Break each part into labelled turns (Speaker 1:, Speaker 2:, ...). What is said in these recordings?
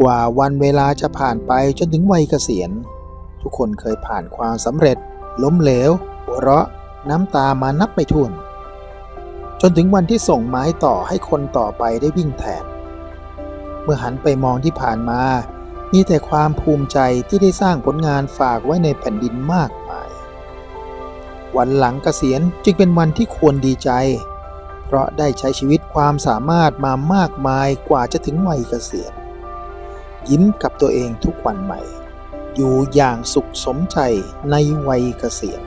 Speaker 1: กว่าวันเวลาจะผ่านไปจนถึงวัยเกษียณ ทุกคนเคยผ่านความสำเร็จ ล้มเหลว หัวเราะ น้ำตามานับไม่ถ้วน จนถึงวันที่ส่งไม้ต่อให้คนต่อไปได้วิ่งแทน เมื่อหันไปมองที่ผ่านมา มีแต่ความภูมิใจที่ได้สร้างผลงานฝากไว้ในแผ่นดินมากมาย วันหลังเกษียณจึงเป็นวันที่ควรดีใจ เพราะได้ใช้ชีวิตความสามารถมามากมายกว่าจะถึงวัยเกษียณ ยิ้มกับตัวเองทุกวันใหม่ อยู่อย่างสุขสมใจในวัยเกษียณ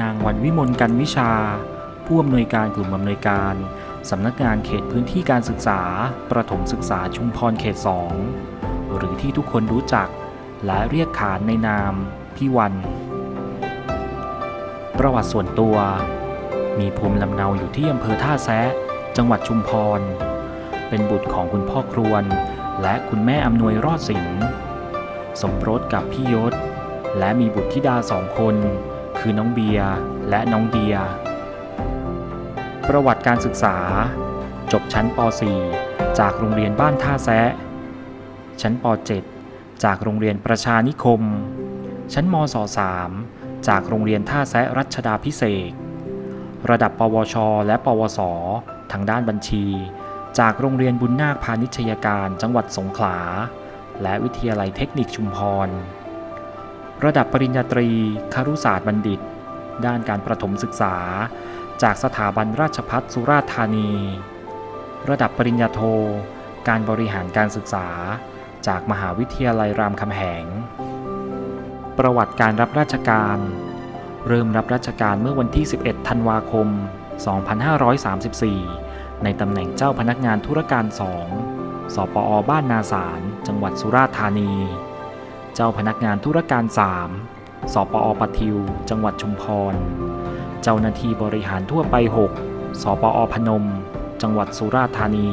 Speaker 2: นางวันวิมลกันวิชา ผู้อำนวยการกลุ่มอำนวยการสำนักงานเขตพื้นที่การศึกษา ประถมศึกษาชุมพรเขต 2 หรือที่ทุกคนรู้จัก และเรียกขานในนาม พี่วัน ประวัติส่วนตัว มีภูมิลำเนาอยู่ที่อำเภอท่าแซะ จังหวัดชุมพร เป็นบุตรของคุณพ่อครวน และคุณแม่อำนวยรอดสินสมรสกับพี่ยศ และมีบุตรธิดาสองคน คือน้องเบียร์และน้องเดีย ประวัติการศึกษา จบชั้นป .4 จากโรงเรียนบ้านท่าแซะ ชั้นป .7 จากโรงเรียนประชานิคม ชั้นมศ .3 จากโรงเรียนท่าแซะรัชดาพิเศษ ระดับปวช และปวส ทางด้านบัญชี จากโรงเรียนบุญนาคพาณิชยการจังหวัดสงขลา และวิทยาลัยเทคนิคชุมพร ระดับปริญญาตรีครุศาสตร์บัณฑิต ด้านการประถมศึกษา จากสถาบันราชภัฏสุราษฎร์ธานี ระดับปริญญาโท การบริหารการศึกษา จากมหาวิทยาลัยรามคำแหง ประวัติการรับราชการ เริ่มรับราชการเมื่อวันที่ 11 ธันวาคม 2534 ในตำแหน่งเจ้าพนักงานธุรการ2สปอบ้านนาสาร จังหวัดสุราษฎร์ธานี เจ้าพนักงานธุรการ 3สปอปทิว จังหวัดชุมพร เจ้าหน้าที่บริหารทั่วไป 6 สปอพนม จังหวัดสุราษฎร์ธานี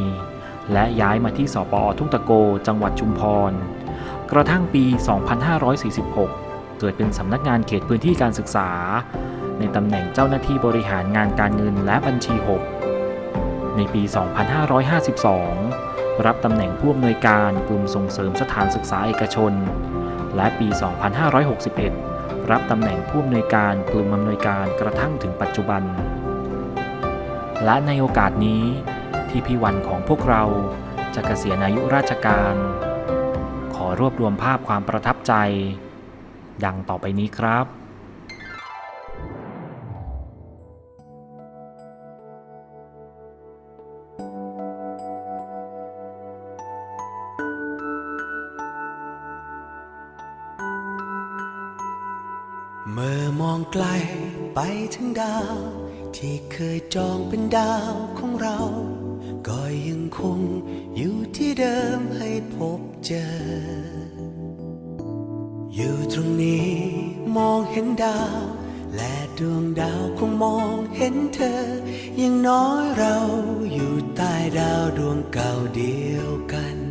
Speaker 2: และย้ายมาที่สปอทุ่งตะโก จังหวัดชุมพร กระทั่งปี 2546 เกิดเป็นสำนักงานเขตพื้นที่การศึกษา ในตำแหน่งเจ้าหน้าที่บริหารงานการเงินและบัญชี 6 ในปี 2552 รับตำแหน่งผู้อำนวยการกลุ่มส่งเสริมสถานศึกษาเอกชน และปี 2561 รับตำแหน่งผู้อำนวยการกลุ่มอำนวยการกระทั่งถึงปัจจุบัน และในโอกาสนี้ที่พี่วันของพวกเราจะเกษียณอายุราชการ ขอรวบรวมภาพความประทับใจ ดังต่อไปนี้ครับ
Speaker 3: เมื่อมองไกลไปถึงดาว ที่เคยจองเป็นดาวของเรา ก็ยังคงอยู่ที่เดิมให้พบเจอ อยู่ตรงนี้มองเห็นดาว และดวงดาวคงมองเห็นเธอ ยังน้อยเราอยู่ใต้ดาวดวงเก่าเดียวกัน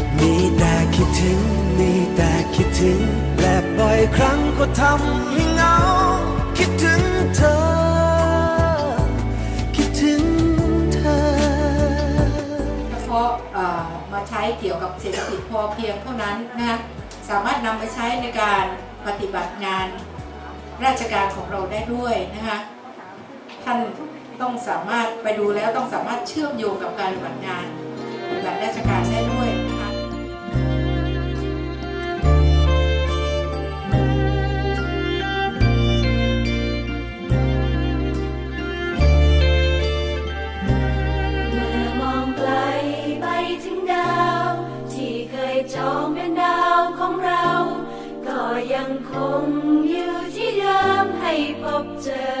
Speaker 3: มีแต่คิดถึง มีแต่คิดถึง และบ่อยครั้งก็ทำให้เหงา คิดถึงเธอ คิดถึงเธอ
Speaker 4: เฉพาะเอ่อมาใช้เกี่ยวกับเศรษฐกิจพอเพียงเท่านั้นนะคะสามารถนำไปใช้ในการปฏิบัติงานราชการของเราได้ด้วยนะคะท่านต้องสามารถไปดูแล้วต้องสามารถเชื่อมโยงกับการปฏิบัติงานปฏิบัติราชการได้ด้วย
Speaker 5: ให้